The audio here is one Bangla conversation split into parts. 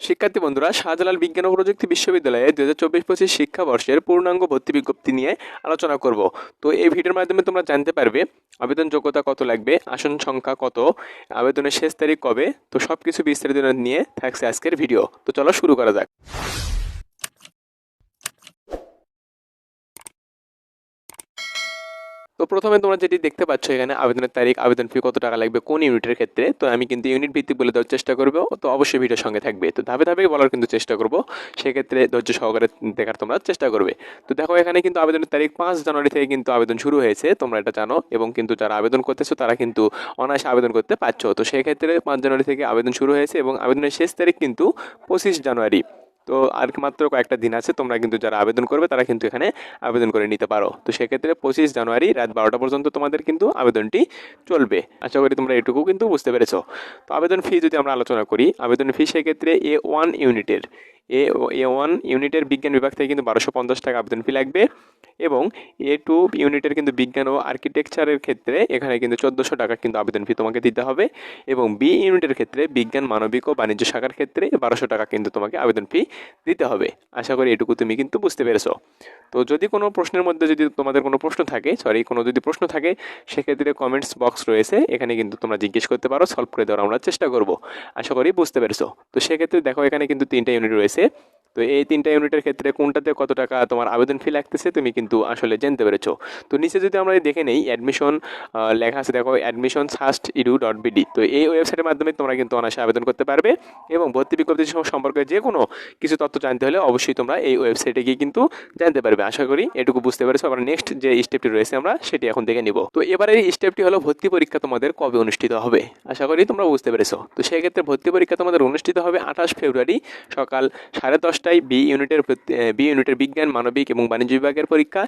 শিক্ষার্থী বন্ধুরা, শাহজালাল বিজ্ঞান ও প্রযুক্তি বিশ্ববিদ্যালয়ে দু হাজার চব্বিশ পঁচিশ শিক্ষাবর্ষের পূর্ণাঙ্গ ভর্তি বিজ্ঞপ্তি নিয়ে আলোচনা করব। তো এই ভিডিওর মাধ্যমে তোমরা জানতে পারবে আবেদন যোগ্যতা কত লাগবে, আসন সংখ্যা কত, আবেদনের শেষ তারিখ কবে, তো সব কিছু বিস্তারিত নিয়ে থাকছে আজকের ভিডিও। তো চলো শুরু করা যাক। প্রথমে তোমরা যেটি দেখতে পাচ্ছ এখানে আবেদনের তারিখ, আবেদন ফি কত টাকা লাগবে, কোন ইউনিটের ক্ষেত্রে, তো আমি কিন্তু ইউনিট ভিত্তিক বলে দেওয়ার চেষ্টা করব, তো অবশ্যই ভিডিওর সঙ্গে থাকবে। তো ধাপে ধাপে বলার কিন্তু চেষ্টা করব, সেক্ষেত্রে ধৈর্য সহকারে দেখার তোমরা চেষ্টা করবে। তো দেখো এখানে কিন্তু আবেদনের তারিখ পাঁচ জানুয়ারি থেকে কিন্তু আবেদন শুরু হয়েছে, তোমরা এটা জানো, এবং কিন্তু যারা আবেদন করতেছো তারা কিন্তু অনায়াসে আবেদন করতে পারছ। তো সেক্ষেত্রে পাঁচ জানুয়ারি থেকে আবেদন শুরু হয়েছে, এবং আবেদনের শেষ তারিখ কিন্তু পঁচিশ জানুয়ারি। তো আর মাত্র কয়েকটা দিন আছে, তোমরা কিন্তু যারা আবেদন করবে তারা কিন্তু এখানে আবেদন করে নিতে পারো। তো সেক্ষেত্রে পঁচিশ জানুয়ারি রাত বারোটা পর্যন্ত তোমাদের কিন্তু আবেদনটি চলবে। আশা করি তোমরা এটুকু কিন্তু বুঝতে পেরেছ। তো আবেদন ফি যদি আমরা আলোচনা করি, আবেদন ফি সেক্ষেত্রে এ ওয়ান ইউনিটের এ এ ওয়ান ইউনিটের বিজ্ঞান বিভাগ থেকে কিন্তু বারোশো পঞ্চাশ টাকা আবেদন ফি লাগবে এবং এ টু ইউনিটের কিন্তু বিজ্ঞান ও আর্কিটেকচারের ক্ষেত্রে এখানে কিন্তু চোদ্দোশো টাকা কিন্তু আবেদন ফি তোমাকে দিতে হবে এবং বি ইউনিটের ক্ষেত্রে বিজ্ঞান, মানবিক ও বাণিজ্য শাখার ক্ষেত্রে বারোশো টাকা কিন্তু তোমাকে আবেদন ফি দিতে হবে। আশা করি এটুকু তুমি কিন্তু বুঝতে পেরেছ। তো যদি কোনো প্রশ্নের মধ্যে যদি তোমাদের কোনো প্রশ্ন থাকে সরি কোনো যদি প্রশ্ন থাকে, সেক্ষেত্রে কমেন্টস বক্স রয়েছে, এখানে কিন্তু তোমরা জিজ্ঞেস করতে পারো সলভ করে দেওয়ার আমরা চেষ্টা করব। আশা করি বুঝতে পেরেছ। তো সেক্ষেত্রে দেখো এখানে কিন্তু তিনটা ইউনিট রয়েছে। você. তো এই তিনটা ইউনিটের ক্ষেত্রে কোনটাতে কত টাকা তোমার আবেদন ফি লাগতেছে তুমি কিন্তু আসলে জানতে পেরেছ। তো নিচে যদি আমরা দেখে নেই অ্যাডমিশন লেখা আছে দেখো admission SUST edu dot BD তো এই ওয়েবসাইটের মাধ্যমে তোমরা কিন্তু অনায়াসে আবেদন করতে পারবে এবং ভর্তি বিজ্ঞপ্তি সম্পর্কে যে কোনো কিছু তথ্য জানতে হলে অবশ্যই তোমরা এই ওয়েবসাইটে গিয়ে কিন্তু জানতে পারবে। আশা করি এটুকু বুঝতে পেরেছ। আবার নেক্সট যে স্টেপটি রয়েছে আমরা, সেটি এখন দেখে নিব। তো এবারে এই স্টেপটি হলো ভর্তি পরীক্ষা তোমাদের কবে অনুষ্ঠিত হবে? আশা করি তোমরা বুঝতে পেরেছ। তো সেক্ষেত্রে ভর্তি পরীক্ষা তোমাদের অনুষ্ঠিত হবে আঠাশ ফেব্রুয়ারি সকাল সাড়ে দশটায় বি ইউনিটের বি ইউনিটের বিজ্ঞান, মানবিক এবং বাণিজ্য বিভাগের পরীক্ষা।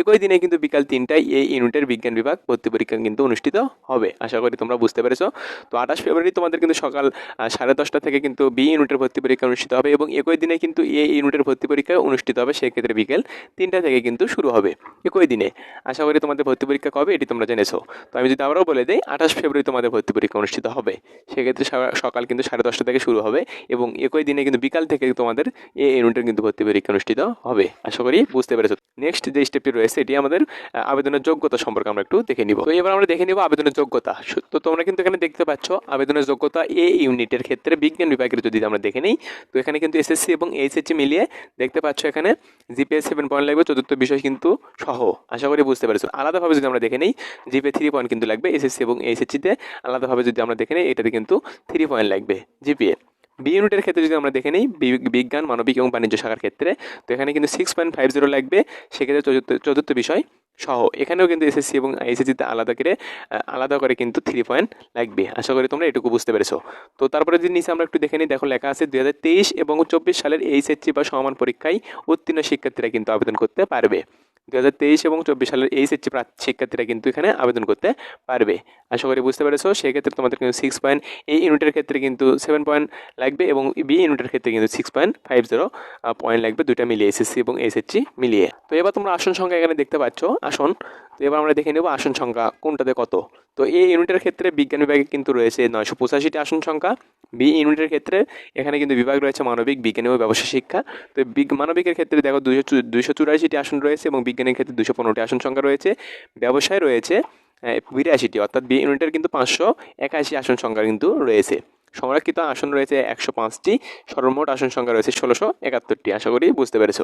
একই দিনে কিন্তু বিকাল তিনটায় এই ইউনিটের বিজ্ঞান বিভাগ ভর্তি পরীক্ষা কিন্তু অনুষ্ঠিত হবে। আশা করি তোমরা বুঝতে পেরেছ। তো আঠাশ ফেব্রুয়ারি তোমাদের কিন্তু সকাল সাড়ে দশটা থেকে কিন্তু বি ইউনিটের ভর্তি পরীক্ষা অনুষ্ঠিত হবে এবং একই দিনে কিন্তু এ ইউনিটের ভর্তি পরীক্ষা অনুষ্ঠিত হবে। সেক্ষেত্রে বিকেল তিনটা থেকে কিন্তু শুরু হবে। একই দিনে। আশা করি তোমাদের ভর্তি পরীক্ষা কবে এটি তোমরা জেনেছো। তো আমি যদি আবারও বলে দিই, আঠাশ ফেব্রুয়ারি তোমাদের ভর্তি পরীক্ষা অনুষ্ঠিত হবে। সেক্ষেত্রে সকাল কিন্তু সাড়ে দশটা থেকে শুরু হবে এবং একই দিনে কিন্তু বিকাল থেকে তোমাদের এ ইউনিটের কিন্তু ভর্তি পরীক্ষা অনুষ্ঠিত হবে। আশা করি বুঝতে পেরেছ। নেক্সট যে স্টেপটি রয়েছে, এটি আমাদের আবেদনের যোগ্যতা সম্পর্কে আমরা একটু দেখে নিব। তো এবার আমরা দেখে নিব আবেদনের যোগ্যতা। তো তোমরা কিন্তু এখানে দেখতে পাচ্ছ, আবেদনের যোগ্যতা এ ইউনিটের ক্ষেত্রে বিজ্ঞান বিভাগের যদি আমরা দেখে নিই, তো এখানে কিন্তু এসএসসি এবং এইচএসসি মিলিয়ে দেখতে পাচ্ছ এখানে জিপিএ সেভেন পয়েন্ট লাগবে, চতুর্থ বিষয় কিন্তু সহ। আশা করি বুঝতে পেরেছ। আলাদাভাবে যদি আমরা দেখে নিই জিপিএ থ্রি পয়েন্ট কিন্তু লাগবে এসএসসি এবং এইচএসসিতে আলাদাভাবে যদি আমরা দেখে নিই, এটাতে কিন্তু থ্রি পয়েন্ট লাগবে জিপিএ বি ইউনিটের ক্ষেত্রে যদি আমরা দেখে নিই বিজ্ঞান, মানবিক এবং বাণিজ্য শাখার ক্ষেত্রে, তো এখানে কিন্তু সিক্স পয়েন্ট ফাইভ জিরো লাগবে, সেক্ষেত্রে চতুর্থ চতুর্থ বিষয় সহ। এখানেও কিন্তু এসএসসি এবং আইএসএসসিতে আলাদা করে আলাদা করে কিন্তু থ্রি পয়েন্ট লাগবে। আশা করি তোমরা এটুকু বুঝতে পেরেছ। তো তারপরে যদি নিচে আমরা একটু দেখে নিই, দেখো লেখা আছে দুই হাজার তেইশ এবং চব্বিশ সালের এইচএসসি বা সমান পরীক্ষায় উত্তীর্ণ শিক্ষার্থীরা কিন্তু আবেদন করতে পারবে। দু হাজার তেইশ এবং চব্বিশ সালের এইচএসসি শিক্ষার্থীরা কিন্তু এখানে আবেদন করতে পারবে। আশা করি বুঝতে পেরেছ, সেক্ষেত্রে তোমাদের কিন্তু সিক্স পয়েন্ট এই ইউনিটের ক্ষেত্রে কিন্তু সেভেন পয়েন্ট লাগবে এবং বি ইউনিটের ক্ষেত্রে কিন্তু six point five zero point লাগবে দুইটা মিলিয়ে এসএসসি এবং এসএসসি মিলিয়ে। তো এবার তোমরা আসন সংখ্যা এখানে দেখতে পাচ্ছ, আসন। তো এবার আমরা দেখে নেব আসন সংখ্যা কোনটাতে কত। তো এই ইউনিটের ক্ষেত্রে বিজ্ঞান বিভাগে কিন্তু রয়েছে নয়শো পঁচাশিটি আসন সংখ্যা। বি ইউনিটের ক্ষেত্রে এখানে কিন্তু বিভাগ রয়েছে মানবিক, বিজ্ঞান এবং ব্যবসা শিক্ষা। তো মানবিকের ক্ষেত্রে দেখো দুইশো চু- দুইশো চুরাশিটি আসন রয়েছে এবং বিজ্ঞানের ক্ষেত্রে দুশো পনেরোটি আসন সংখ্যা রয়েছে। ব্যবসায় রয়েছে বিরাশিটি, অর্থাৎ বি ইউনিটের কিন্তু পাঁচশো একাশি আসন সংখ্যা কিন্তু রয়েছে। সংরক্ষিত আসন রয়েছে একশো পাঁচটি, সর্বমোট আসন সংখ্যা রয়েছে ষোলোশো একাত্তরটি, আশা করি বুঝতে পেরেছ।